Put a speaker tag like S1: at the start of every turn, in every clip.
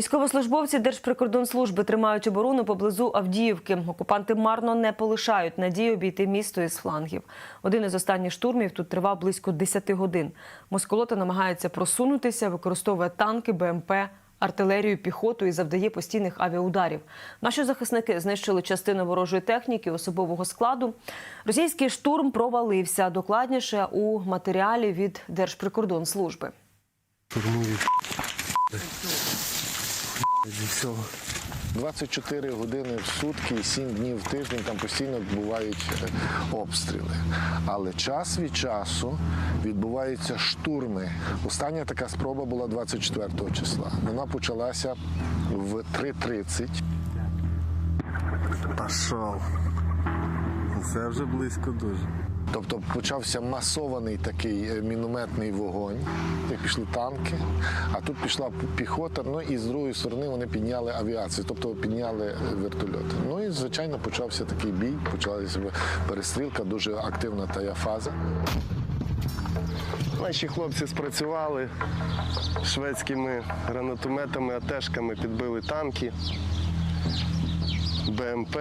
S1: Військовослужбовці Держприкордонслужби тримають оборону поблизу Авдіївки. Окупанти марно не полишають надії обійти місто із флангів. Один із останніх штурмів тут тривав близько 10 годин. Москолота намагається просунутися, використовує танки, БМП, артилерію, піхоту і завдає постійних авіаударів. Наші захисники знищили частину ворожої техніки, особового складу. Російський штурм провалився. Докладніше у матеріалі від Держприкордонслужби.
S2: Штурмують. Зі всього.
S3: 24 години в сутки, 7 днів в тиждень там постійно відбувають е, обстріли. Але час від часу відбуваються штурми. Остання така спроба була 24 числа. Вона почалася в 3.30.
S2: Пішов. Це вже близько дуже.
S3: Тобто почався масований такий е, мінометний вогонь, як пішли танки, а тут пішла піхота. Ну і з другої сторони вони підняли авіацію, тобто підняли е, вертольоти. Ну і звичайно почався такий бій, почалася перестрілка, дуже активна тая фаза.
S2: Наші хлопці спрацювали шведськими гранатометами, атешками підбили танки, БМП.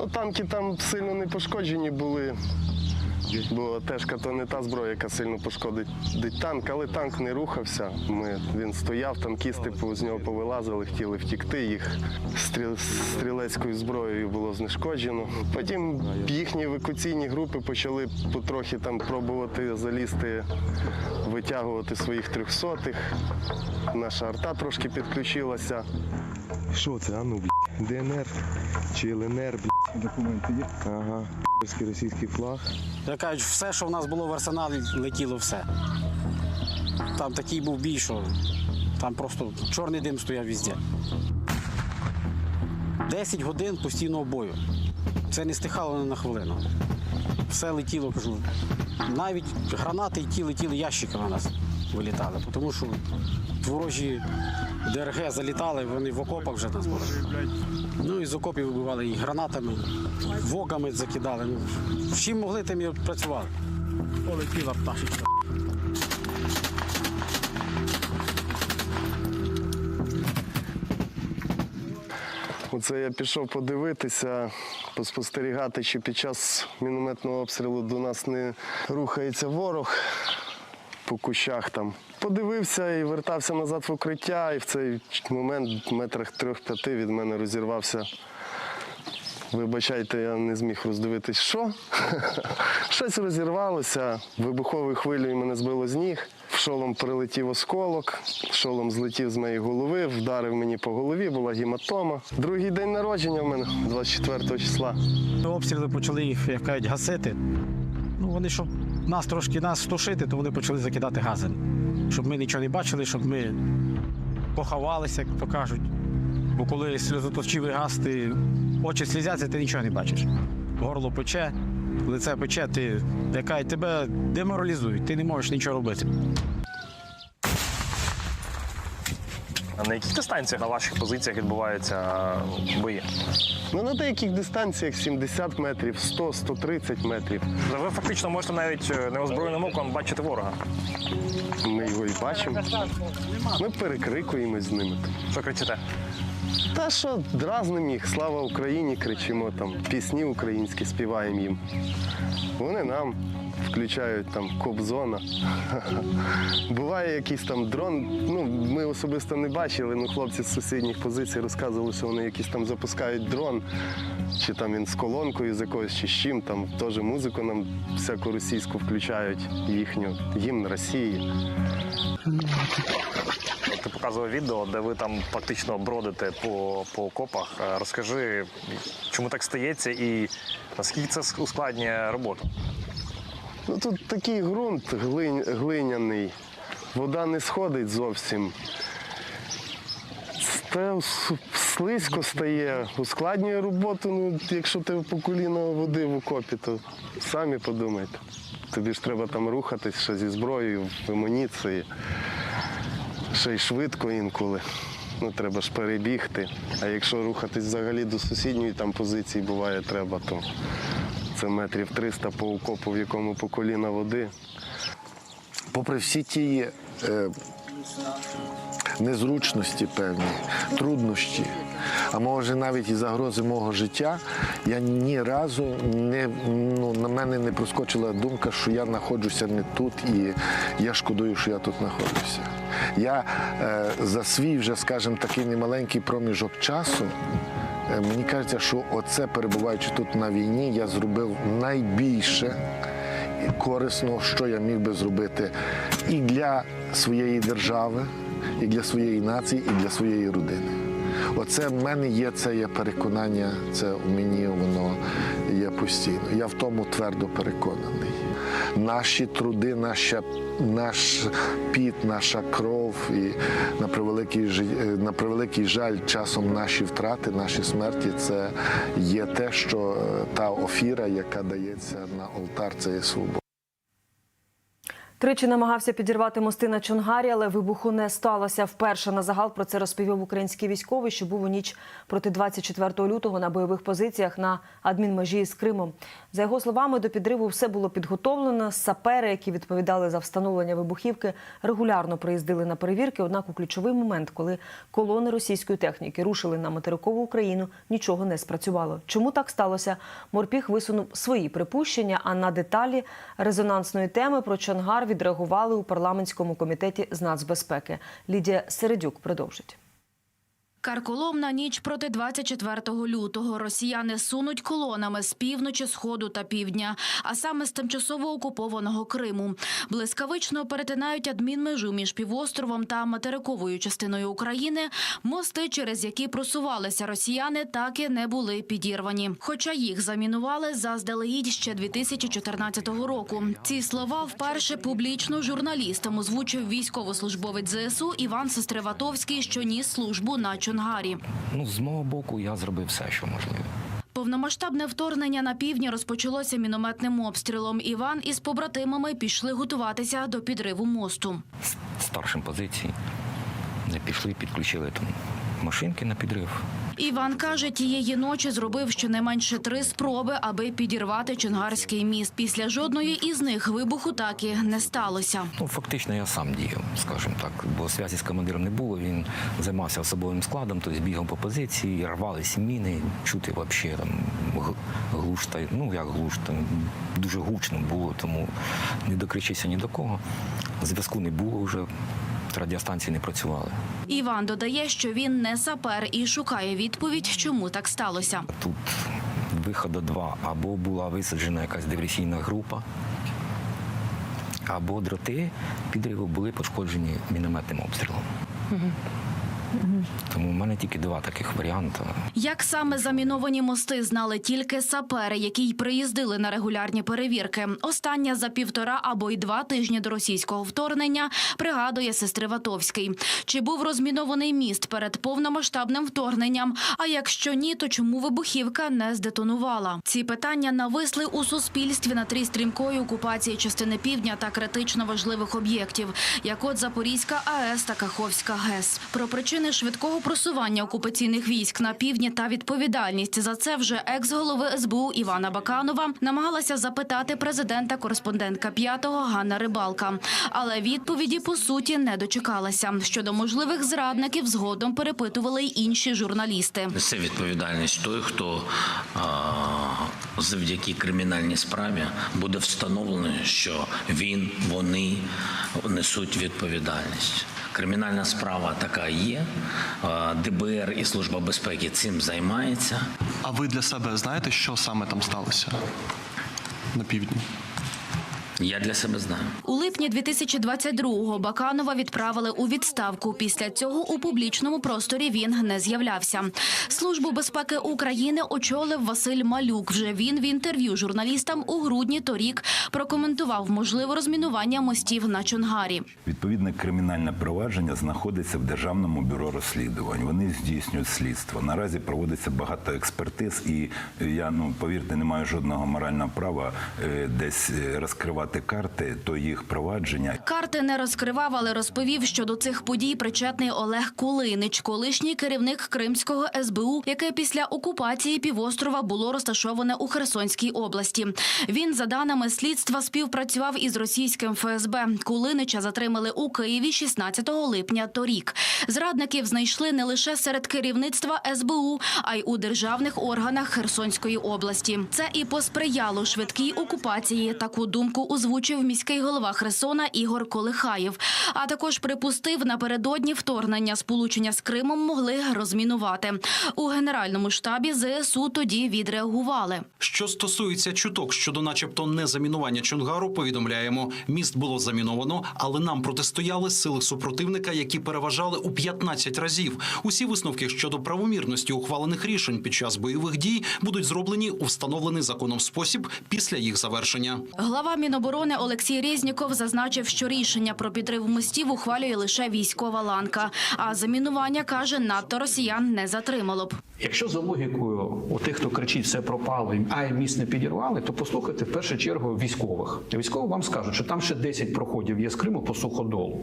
S2: Ну, танки там сильно не пошкоджені були. Бо тежка то не та зброя, яка сильно пошкодить танк, але танк не рухався. Ми, він стояв, танкісти з нього повилазили, хотіли втікти. Їх стріл, стрілецькою зброєю було знешкоджено. Потім їхні евакуаційні групи почали потрохи там пробувати залізти, витягувати своїх трьохсотих. Наша арта трошки підключилася. Що це? А ну, ДНР чи ЛНР, блядь?
S4: Документи є?
S2: Ага, російський російський флаг.
S5: Я кажуть, все, що в нас було в арсеналі, летіло все. Там такий був бій, що там просто чорний дим стояв везде. 10 годин постійного бою. Це не стихало ні на хвилину. Все летіло, кажу. Навіть гранати ті летіли ящики на нас вилітали, тому що ворожі ДРГ залітали, вони в окопах вже нас були. Ну і з окопів вибивали і гранатами, вогами закидали. Ну, чим могли, тим і працювали. Полетіла пташечка.
S2: Оце я пішов подивитися, поспостерігати, чи під час мінометного обстрілу до нас не рухається ворог по кущах там. Подивився і вертався назад в укриття, і в цей момент в метрах трьох-п'яти від мене розірвався. Вибачайте, я не зміг роздивитись, що. Щось розірвалося, вибуховою хвилею мене збило з ніг. В шолом прилетів осколок, шолом злетів з моєї голови, вдарив мені по голові, була гематома. Другий день народження в мене 24 числа.
S5: Обстріли почали їх, як кажуть, гасити. Ну, вони, щоб нас трошки нас стушити, то вони почали закидати газом, Щоб ми нічого не бачили, щоб ми поховалися, як то кажуть. Бо коли сльозоточивий газ, ти очі слізяться, ти нічого не бачиш. Горло пече, лице пече, ти яка тебе деморалізують, ти не можеш нічого робити.
S6: А на яких дистанціях на ваших позиціях відбуваються бої?
S2: Ну на деяких дистанціях 70 метрів, 100, 130 метрів.
S6: Ви фактично можете навіть е, неозброєним оком бачити ворога.
S2: Ми його і бачимо. Ми перекрикуємось з ними.
S6: Що кричите?
S2: Та що дразним їх, слава Україні, кричимо там, пісні українські співаємо їм. Вони нам включають там кобзона. Буває якийсь там дрон. Ну, ми особисто не бачили, ну хлопці з сусідніх позицій розказували, що вони якийсь там запускають дрон, чи там він з колонкою з якоюсь, чи з чим, там теж музику нам всяку російську включають, їхню, гімн Росії.
S6: Показував відео, де ви там фактично бродите по, по окопах. Е, Розкажи, чому так стається і наскільки це ускладнює роботу?
S2: Ну тут такий ґрунт глинь, глиняний, вода не сходить зовсім. Те слизько стає, ускладнює роботу. Ну, якщо ти по коліна води в окопі, то самі подумайте. Тобі ж треба там рухатись ще зі зброєю, в амуніції, ще й швидко інколи. Ну, треба ж перебігти. А якщо рухатись взагалі до сусідньої там позиції буває треба, то це метрів 300 по окопу, в якому по коліна води.
S3: попри всі ті е, незручності певні, труднощі, а може навіть і загрози мого життя, я ні разу не ну, на мене не проскочила думка, що я знаходжуся не тут, і я шкодую, що я тут знаходжуся. Я е, за свій вже, скажімо, такий немаленький проміжок часу. Е, Мені кажеться, що оце перебуваючи тут на війні, я зробив найбільше корисного, що я міг би зробити і для своєї держави, і для своєї нації, і для своєї родини. Оце в мене є це є переконання, це у мені воно є постійно. Я в тому твердо переконаний. Наші труди, наша, наш піт, наша кров і на превеликий, е, на превеликий жаль, часом наші втрати, наші смерті це є те, що е, та офіра, яка дається на олтар, це є свобода.
S1: Тричі намагався підірвати мости на Чонгарі, але вибуху не сталося. Вперше на загал про це розповів український військовий, що був у ніч проти 24 лютого на бойових позиціях на адмінмежі з Кримом. За його словами, до підриву все було підготовлено. Сапери, які відповідали за встановлення вибухівки, регулярно приїздили на перевірки. Однак у ключовий момент, коли колони російської техніки рушили на материкову Україну, нічого не спрацювало. Чому так сталося? Морпіг висунув свої припущення. А на деталі резонансної теми про Чонгар відреагували у парламентському комітеті з нацбезпеки. Лідія Середюк продовжить.
S4: Карколомна ніч проти 24 лютого. Росіяни сунуть колонами з півночі, сходу та півдня, а саме з тимчасово окупованого Криму. Блискавично перетинають адмінмежу між півостровом та материковою частиною України. Мости, через які просувалися росіяни, так і не були підірвані. Хоча їх замінували заздалегідь ще 2014 року. Ці слова вперше публічно журналістам озвучив військовослужбовець ЗСУ Іван Сестреватовський, що ніс службу на Чонгарі.
S7: Ну, з мого боку, я зробив все, що можливо.
S4: Повномасштабне вторгнення на півдні розпочалося мінометним обстрілом. Іван із побратимами пішли готуватися до підриву мосту.
S7: Старшим позиції не пішли, підключили там машинки на підрив.
S4: Іван каже, тієї ночі зробив щонайменше три спроби, аби підірвати Чонгарський міст. Після жодної із них вибуху так і не сталося.
S7: Ну, фактично, я сам діяв, скажімо так, бо зв'язі з командиром не було. Він займався особовим складом, тобто бігав по позиції, рвалися міни, чути взагалі там г- глуш та ну як глуш, там дуже гучно було, тому не докричися ні до кого. Зв'язку не було вже. Радіостанції не працювали.
S4: Іван додає, що він не сапер і шукає відповідь, чому так сталося.
S7: Тут виходу два. Або була висаджена якась диверсійна група, або дроти підриву були пошкоджені мінометним обстрілом. Тому в мене тільки два таких варіанти.
S4: Як саме заміновані мости знали тільки сапери, які й приїздили на регулярні перевірки. Остання за півтора або й два тижні до російського вторгнення пригадує Сестриватовський. Чи був розмінований міст перед повномасштабним вторгненням? А якщо ні, то чому вибухівка не здетонувала? Ці питання нависли у суспільстві на тлі стрімкої окупації частини півдня та критично важливих об'єктів, як от Запорізька АЕС та Каховська ГЕС. Про причини причини швидкого просування окупаційних військ на півдні та відповідальність за це вже екс-голови СБУ Івана Баканова намагалася запитати президента кореспондентка п'ятого Ганна Рибалка. Але відповіді по суті не дочекалася. Щодо можливих зрадників згодом перепитували й інші журналісти.
S8: Несе відповідальність той, хто завдяки кримінальній справі буде встановлений, що він, вони несуть відповідальність. Кримінальна справа така є. ДБР і Служба безпеки цим займається.
S9: А ви для себе знаєте, що саме там сталося на півдні?
S8: Я для себе знаю.
S4: У липні 2022-го Баканова відправили у відставку. Після цього у публічному просторі він не з'являвся. Службу безпеки України очолив Василь Малюк. Вже він в інтерв'ю журналістам у грудні торік прокоментував можливе розмінування мостів на Чонгарі.
S10: Відповідне кримінальне провадження знаходиться в Державному бюро розслідувань. Вони здійснюють слідство. Наразі проводиться багато експертиз, і е, я ну повірте, не маю жодного морального права е, десь е, розкривати розкривати карти, то їх провадження
S4: Карти не розкривав, але розповів, що до цих подій причетний Олег Кулинич, колишній керівник Кримського СБУ, яке після окупації півострова було розташоване у Херсонській області. Він, за даними слідства, співпрацював із російським ФСБ. Кулинича затримали у Києві 16 липня торік. Зрадників знайшли не лише серед керівництва СБУ, а й у державних органах Херсонської області. Це і посприяло швидкій окупації. Таку думку озвучив міський голова Херсона Ігор Колихаєв. А також припустив напередодні вторгнення сполучення з Кримом могли розмінувати. У генеральному штабі ЗСУ тоді відреагували.
S11: Що стосується чуток щодо, начебто, незамінування Чонгару, повідомляємо, міст було заміновано, але нам протистояли сили супротивника, які переважали у 15 разів. Усі висновки щодо правомірності ухвалених рішень під час бойових дій будуть зроблені у встановлений законом спосіб після їх завершення.
S4: Глава Міноборони Олексій Резніков зазначив, що рішення про підрив мостів ухвалює лише військова ланка. А замінування каже, надто росіян не затримало б.
S12: Якщо за логікою у тих, хто кричить все пропало, а міст не підірвали, то послухайте в першу чергу військових. Військові вам скажуть, що там ще 10 проходів є з Криму по суходолу.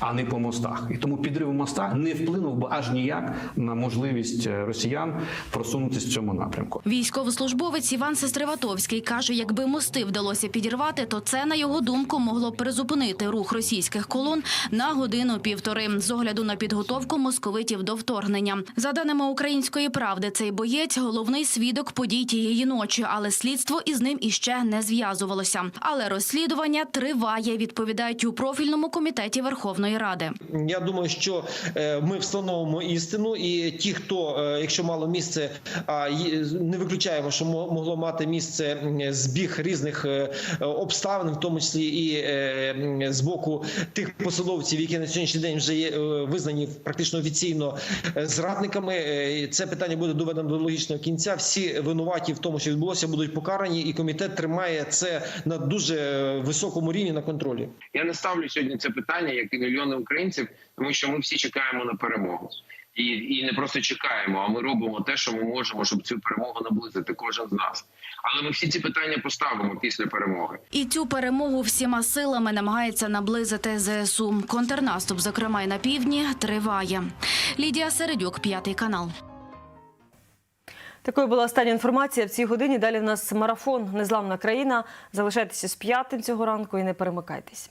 S12: А не по мостах, і тому підрив моста не вплинув би аж ніяк на можливість е, росіян просунутися в цьому напрямку.
S4: Військовослужбовець Іван Сестриватовський каже, якби мости вдалося підірвати, то це, на його думку, могло б призупинити рух російських колон на годину-півтори з огляду на підготовку московитів до вторгнення. За даними української правди, цей боєць головний свідок подій тієї ночі, але слідство із ним іще не зв'язувалося. Але розслідування триває. Відповідають у профільному комітеті Верховної Ради.
S13: Я думаю, що е, ми встановимо істину, і ті, хто, е, якщо мало місце, а й- не виключаємо, що мо- могло мати місце збіг різних е, обставин, в тому числі і з боку тих посадовців, які на сьогоднішній день вже є визнані практично офіційно зрадниками. Це питання буде доведено до логічного кінця. Всі винуваті в тому, що відбулося, будуть покарані, і комітет тримає це на дуже високому рівні на контролі.
S14: Я не ставлю сьогодні це питання, як і мільйони українців, тому що ми всі чекаємо на перемогу. І, і не просто чекаємо, а ми робимо те, що ми можемо, щоб цю перемогу наблизити кожен з нас. Але ми всі ці питання поставимо після перемоги.
S4: І цю перемогу всіма силами намагається наблизити ЗСУ. Контрнаступ, зокрема й на півдні, триває. Лідія Середюк, п'ятий канал.
S1: Такою була остання інформація в цій годині. Далі в нас марафон Незламна країна. Залишайтеся з п'ятим цього ранку і не перемикайтесь.